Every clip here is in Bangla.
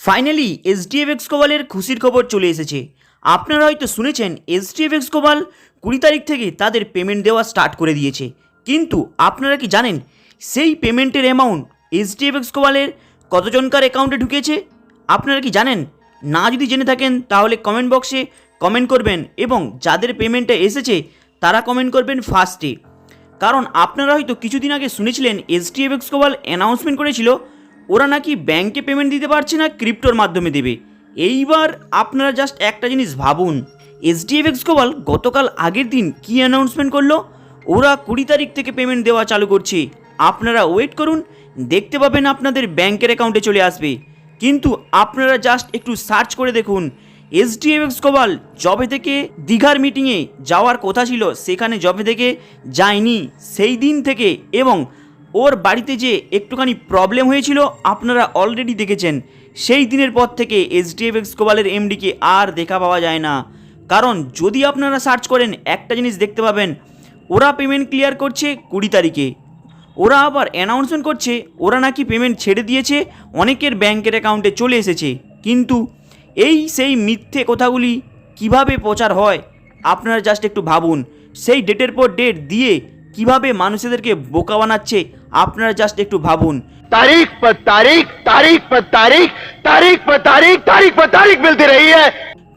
ফাইনালি এসডিএফএক্স কোবালের খুশির খবর চলে এসেছে। আপনারা হয়তো শুনেছেন এসডিএফএক্স কোবাল কুড়ি তারিখ থেকে তাদের পেমেন্ট দেওয়া স্টার্ট করে দিয়েছে। কিন্তু আপনারা কি জানেন, সেই পেমেন্টের অ্যামাউন্ট এসডিএফএক্স কোবালের কতজনকার অ্যাকাউন্টে ঢুকেছে? আপনারা কি জানেন? না যদি জেনে থাকেন, তাহলে কমেন্ট বক্সে কমেন্ট করবেন এবং যাদের পেমেন্টটা এসেছে, তারা কমেন্ট করবেন ফার্স্টে কারণ আপনারা হয়তো কিছুদিন আগে শুনেছিলেন এসডিএফএক্স কোবাল অ্যানাউন্সমেন্ট করেছিল ওরা নাকি ব্যাংকে পেমেন্ট দিতে পারছে না ক্রিপ্টোর মাধ্যমে দেবে। এইবার আপনারা জাস্ট একটা জিনিস ভাবুন এসডিএফএক্স কোবাল গতকাল আগের দিন কি অ্যানাউন্সমেন্ট করল? ওরা কুড়ি তারিখ থেকে পেমেন্ট দেওয়া চালু করছে। আপনারা ওয়েট করুন, দেখতে পাবেন আপনাদের ব্যাংকের অ্যাকাউন্টে চলে আসবে। কিন্তু আপনারা জাস্ট একটু সার্চ করে দেখুন এসডিএফএক্স কোবাল জবে থেকে দীঘার মিটিংয়ে যাওয়ার কথা ছিল, সেখানে জবে থেকে যায়নি। সেই দিন থেকে এবং ওর বাড়িতে যে একটুখানি প্রবলেম হয়েছিল, আপনারা অলরেডি দেখেছেন। সেই দিনের পর থেকে এসডিএফএক্স কোবালের এমডিকে আর দেখা পাওয়া যায় না। কারণ যদি আপনারা সার্চ করেন, একটা জিনিস দেখতে পাবেন, ওরা পেমেন্ট ক্লিয়ার করছে কুড়ি তারিখে। ওরা আবার অ্যানাউন্সমেন্ট করছে, ওরা নাকি পেমেন্ট ছেড়ে দিয়েছে, অনেকের ব্যাংকের অ্যাকাউন্টে চলে এসেছে। কিন্তু এই সেই মিথ্যে কথাগুলি কীভাবে প্রচার হয়, আপনারা জাস্ট একটু ভাবুন। সেই ডেটের পর ডেট দিয়ে কীভাবে মানুষদেরকে বোকা বানাচ্ছে আপনারা জাস্ট একটু ভাবুন। তারিখ পর তারিখ তারিখ পর তারিখ তারিখ পর তারিখ তারিখ পর তারিখ মিলতে রই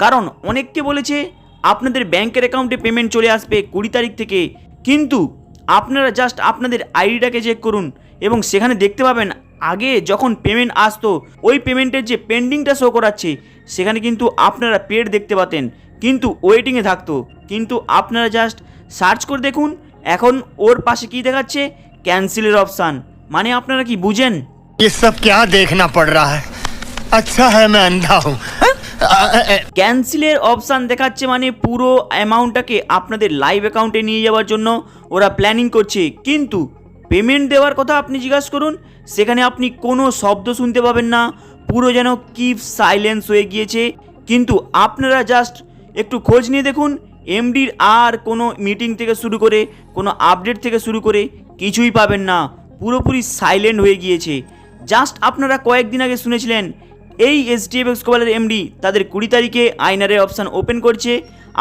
কারণ অনেককে বলেছে আপনাদের ব্যাংকের অ্যাকাউন্টে পেমেন্ট চলে আসবে কুড়ি তারিখ থেকে। কিন্তু আপনারা জাস্ট আপনাদের আইডিটাকে চেক করুন এবং সেখানে দেখতে পাবেন আগে যখন পেমেন্ট আসতো ওই পেমেন্টের যে পেন্ডিংটা শো করাচ্ছে সেখানে কিন্তু আপনারা পেড দেখতে পাতেন। কিন্তু ওয়েটিংয়ে থাকতো। কিন্তু আপনারা জাস্ট সার্চ করে দেখুন এখন ওর পাশে কি দেখাচ্ছে ক্যান্সেলের অপশান মানে আপনারা কি বুঝেন ये सब क्या देखना पड़ रहा है अच्छा है मैं अंधा हूँ ক্যান্সেলের অপশান দেখাচ্ছে মানে পুরো অ্যামাউন্টটাকে আপনাদের লাইভ অ্যাকাউন্টে নিয়ে যাওয়ার জন্য ওরা প্ল্যানিং করছে কিন্তু পেমেন্ট দেওয়ার কথা আপনি জিজ্ঞাসা করুন সেখানে আপনি কোনো শব্দ শুনতে পাবেন না পুরো যেন কিপ সাইলেন্স হয়ে গিয়েছে কিন্তু আপনারা জাস্ট একটু খোঁজ নিয়ে দেখুন এমডির আর কোনো মিটিং থেকে শুরু করে, কোনো আপডেট থেকে শুরু করে কিছুই পাবেন না। পুরোপুরি সাইলেন্ট হয়ে গিয়েছে। জাস্ট আপনারা কয়েকদিন আগে শুনেছিলেন, এই এসডিএফএক্স কোবালের এমডি তাদের কুড়ি তারিখে আইনারের অপশান ওপেন করছে,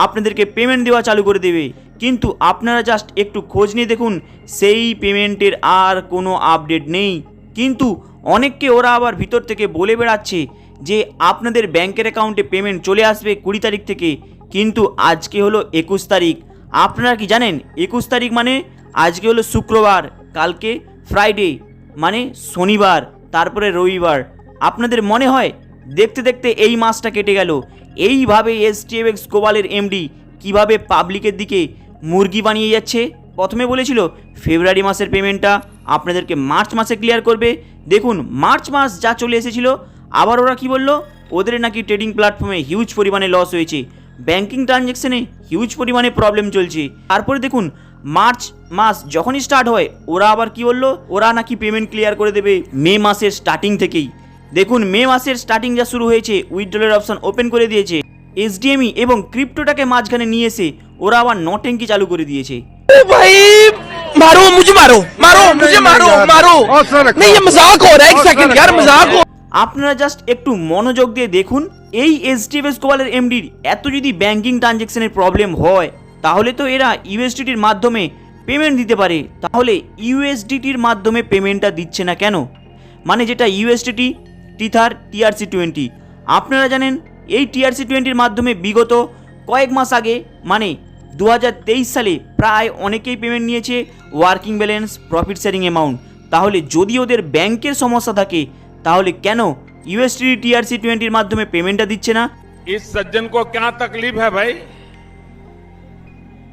আপনাদেরকে পেমেন্ট দেওয়া চালু করে দেবে। কিন্তু আপনারা জাস্ট একটু খোঁজ নিয়ে দেখুন, সেই পেমেন্টের আর কোনো আপডেট নেই। কিন্তু অনেককে ওরা আবার ভিতর থেকে বলে বেড়াচ্ছে যে আপনাদের ব্যাংকের অ্যাকাউন্টে পেমেন্ট চলে আসবে কুড়ি তারিখ থেকে, কিন্তু আজকে হলো একুশ তারিখ। আপনারা কি জানেন, একুশ তারিখ মানে আজকে হলো শুক্রবার, কালকে ফ্রাইডে মানে শনিবার, তারপরে রবিবার। আপনাদের মনে হয়? দেখতে দেখতে এই মাসটা কেটে গেল। এইভাবে এস টিএক্স কোবালের এমডি কীভাবে পাবলিকের দিকে মুরগি বানিয়ে যাচ্ছে? প্রথমে বলেছিল ফেব্রুয়ারি মাসের পেমেন্টটা আপনাদেরকে মার্চ মাসে ক্লিয়ার করবে। দেখুন মার্চ মাস যা চলে এসেছিল আবার ওরা কি বললো ওদের নাকি ট্রেডিং প্ল্যাটফর্মে হিউজ পরিমাণে লস হয়েছে ব্যাংকিং ট্রানজ্যাকশনে হিউজ পরিমাণে প্রবলেম চলছে তারপরে দেখুন মার্চ মাস যখনই স্টার্ট হয় ওরা আবার কি বললো ওরা নাকি পেমেন্ট ক্লিয়ার করে দেবে মে মাসের স্টার্টিং থেকেই দেখুন মে মাসের স্টার্টিং যা শুরু হয়েছে উইথড্রলের অপশন ওপেন করে দিয়েছে এসডিএমই এবং ক্রিপ্টোটাকে মাঝখানে নিয়ে এসে ওরা আবার নটেঙ্কি চালু করে দিয়েছে भाई मारो मुझे मारो मारो मुझे मारो मारो नहीं ये मजाक हो रहा है एक सेकंड यार मजाक हो আপনারা জাস্ট একটু মনোযোগ দিয়ে দেখুন, এই এসডিএফএস কোয়ালের এমডির এত যদি ব্যাংকিং ট্রানজ্যাকশনের প্রবলেম হয়, তাহলে তো এরা ইউএসডিটির মাধ্যমে পেমেন্ট দিতে পারে। তাহলে ইউএসডিটির মাধ্যমে পেমেন্টটা দিচ্ছে না কেন? মানে যেটা ইউএসডিটি টিথার টিআরসি টোয়েন্টি আপনারা জানেন, এই টিআরসি টোয়েন্টির মাধ্যমে বিগত কয়েক মাস আগে মানে দু হাজার তেইশ সালে প্রায় অনেকেই পেমেন্ট নিয়েছে working balance profit sharing amount তাহলে যদি ওদের ব্যাংকের সমস্যা থাকে তাহলে কেন ইউএসটি টিআরসি টোয়েন্টির মাধ্যমে পেমেন্টটা দিচ্ছে না इस सज्जन को क्या तकलीफ है भाई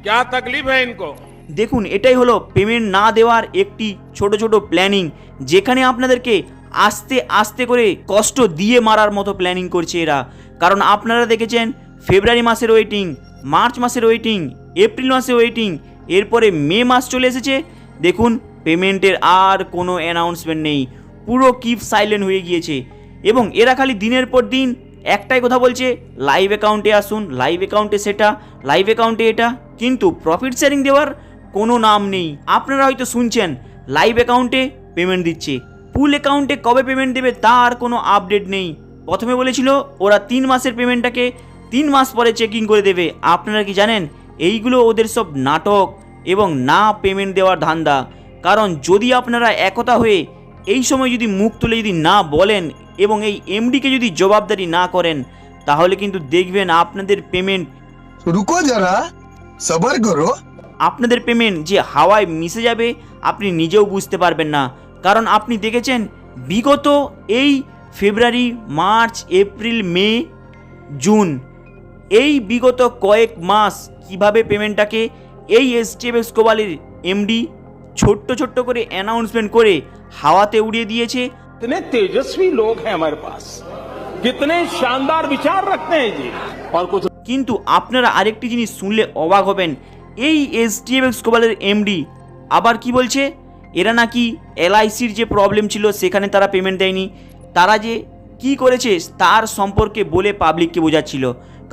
क्या तकलीफ है इनको দেখুন এটাই হলো পেমেন্ট না দেওয়ার একটি ছোট ছোট প্ল্যানিং যেখানে আপনাদেরকে আস্তে আস্তে করে কষ্ট দিয়ে মারার মতো প্ল্যানিং করছে এরা কারণ আপনারা দেখেছেন ফেব্রুয়ারি মাসের ওয়েটিং মার্চ মাসের ওয়েটিং এপ্রিল মাসের ওয়েটিং এরপরে মে মাস চলে এসেছে দেখুন পেমেন্টের আর কোনো অ্যানাউন্সমেন্ট নেই পুরো কিপ সাইলেন্ট হয়ে গিয়েছে। এবং এরা খালি দিনের পর দিন একটাই কথা বলছে লাইভ অ্যাকাউন্টে আসুন লাইভ অ্যাকাউন্টে সেটা লাইভ অ্যাকাউন্টে এটা। কিন্তু প্রফিট শেয়ারিং দেওয়ার কোনো নাম নেই। আপনারা হয়তো শুনছেন লাইভ অ্যাকাউন্টে পেমেন্ট দিচ্ছে। পুল অ্যাকাউন্টে কবে পেমেন্ট দেবে তার কোনো আপডেট নেই। প্রথমে বলেছিল, ওরা তিন মাসের পেমেন্টটাকে তিন মাস পরে চেকিং করে দেবে। আপনারা কি জানেন, এইগুলো ওদের সব নাটক এবং না পেমেন্ট দেওয়ার ধান্দা। কারণ যদি আপনারা একতা হয়ে এই সময় যদি মুখ তুলে যদি না বলেন এবং এই এমডিকে যদি জবাবদারি না করেন তাহলে কিন্তু দেখবেন আপনাদের পেমেন্ট রুকো যারা সবার করো। আপনাদের পেমেন্ট যে হাওয়ায় মিশে যাবে আপনি নিজেও বুঝতে পারবেন না। কারণ আপনি দেখেছেন বিগত এই February March April May June এই বিগত কয়েক মাস কীভাবে পেমেন্টটাকে এই এস টি এফ এস কোবালির এমডি ছোট্ট ছোট্ট করে অ্যানাউন্সমেন্ট করে হাওয়াতে উড়িয়ে দিয়েছে कितने तेजस्वी लोग हैं हमारे पास कितने शानदार विचार रखते हैं जी और कुछ কিন্তু আপনারা আরেকটি জিনিস শুনলে অবাক হবেন এই এসটিএফএক্স কোবালের এমডি আবার কি বলছে এরা নাকি এলআইসির যে প্রবলেম ছিল সেখানে তারা পেমেন্ট দেয়নি তারা যে কি করেছে তার সম্পর্কে বলে পাবলিককে বোঝাচ্ছিল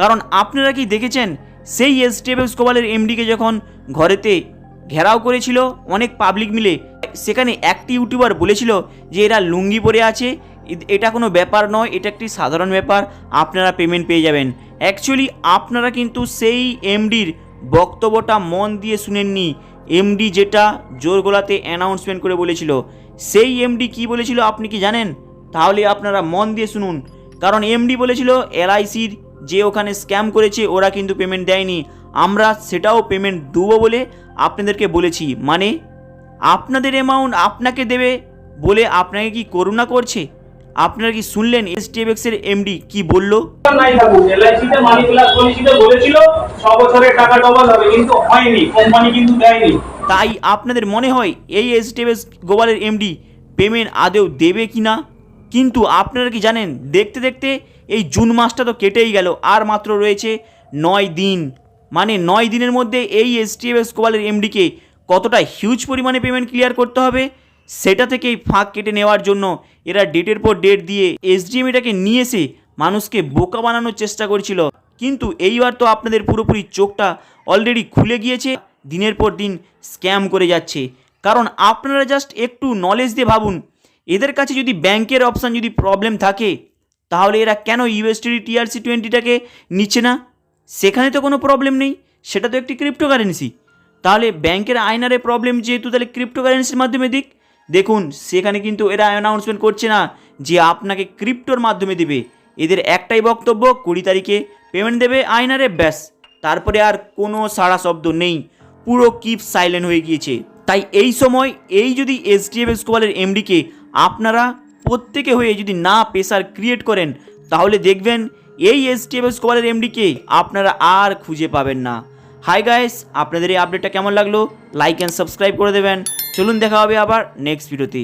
কারণ আপনারা কি দেখেছেন সেই এসটিএফএক্স কোবালের এমডিকে যখন ঘরেতে ঘেরাও করেছিল অনেক পাবলিক মিলে। সেখানে একটি ইউটিউবার বলেছিল যে এরা লুঙ্গি পরে আছে এটা কোনো ব্যাপার নয়, এটা একটি সাধারণ ব্যাপার, আপনারা পেমেন্ট পেয়ে যাবেন। অ্যাকচুয়ালি আপনারা কিন্তু সেই এমডির বক্তব্যটা মন দিয়ে শুনেননি। এমডি যেটা জোর গলাতে অ্যানাউন্সমেন্ট করে বলেছিল। সেই এমডি কি বলেছিল আপনি কি জানেন? তাহলে আপনারা মন দিয়ে শুনুন। কারণ এমডি বলেছিল এলআইসির যে ওখানে স্ক্যাম করেছে, ওরা কিন্তু পেমেন্ট দেয়নি। আমরা সেটাও পেমেন্ট দেবো বলে আপনাদেরকে বলেছি মানে আপনাদের অ্যামাউন্ট আপনাকে দেবে বলে আপনাকে কি করুণা করছে? আপনারা কি শুনলেন এসটিএফএক্সের এমডি কি বলল? নাই থাকুক এলআইসিতে মানি প্লাস পলিসিতে বলেছিল বছরের টাকা ডবল হবে কিন্তু হয়নি কোম্পানি কিন্তু দেয়নি। তাই আপনাদের মনে হয় এই এসটিএফএস গোবালের এমডি পেমেন্ট আদেও দেবে কি না কিন্তু আপনারা কি জানেন দেখতে দেখতে এই জুন মাসটা তো কেটেই গেল আর মাত্র রয়েছে নয় দিন। মানে নয় দিনের মধ্যে এই এসটিএফএস গোবালের এমডিকে কতটা হিউজ পরিমাণে পেমেন্ট ক্লিয়ার করতে হবে, সেটা থেকেই ফাঁক কেটে নেওয়ার জন্য এরা ডেটের পর ডেট দিয়ে এসডিএমএটাকে নিয়ে এসে মানুষকে বোকা বানানোর চেষ্টা করছিল। কিন্তু এইবার তো আপনাদের পুরোপুরি চোখটা অলরেডি খুলে গিয়েছে, দিনের পর দিন স্ক্যাম করে যাচ্ছে। কারণ আপনারা জাস্ট একটু নলেজ দিয়ে ভাবুন, এদের কাছে যদি ব্যাংকের অপশান যদি প্রবলেম থাকে, তাহলে এরা কেন ইউএসটিডি টিআরসি টোয়েন্টিটাকে নিচ্ছে না? সেখানে তো কোনো প্রবলেম নেই। সেটা তো একটি ক্রিপ্টোকারেন্সি তাহলে ব্যাংকের আয়নারে প্রবলেম যেহেতু, তাহলে ক্রিপ্টোকারেন্সির মাধ্যমে দিক। দেখুন, সেখানে কিন্তু এরা অ্যানাউন্সমেন্ট করছে না যে আপনাকে ক্রিপ্টোর মাধ্যমে দেবে। এদের একটাই বক্তব্য, কুড়ি তারিখে পেমেন্ট দেবে আয়নারে, ব্যাস। তারপরে আর কোনো সাড়া শব্দ নেই। পুরো কিপ সাইলেন্ট হয়ে গিয়েছে। তাই এই সময় এই যদি এসডিএফ স্কোয়ালের এমডিকে আপনারা প্রত্যেকে হয়ে যদি না প্রেসার ক্রিয়েট করেন, তাহলে দেখবেন এই এস এসটিএফ কোয়ালের এমডিকে আপনারা আর খুঁজে পাবেন না। হাই গাইস আপনাদের এই আপডেটটা কেমন লাগল? লাইক অ্যান্ড সাবস্ক্রাইব করে দেবেন। চলুন দেখা হবে আবার নেক্সট ভিডিওতে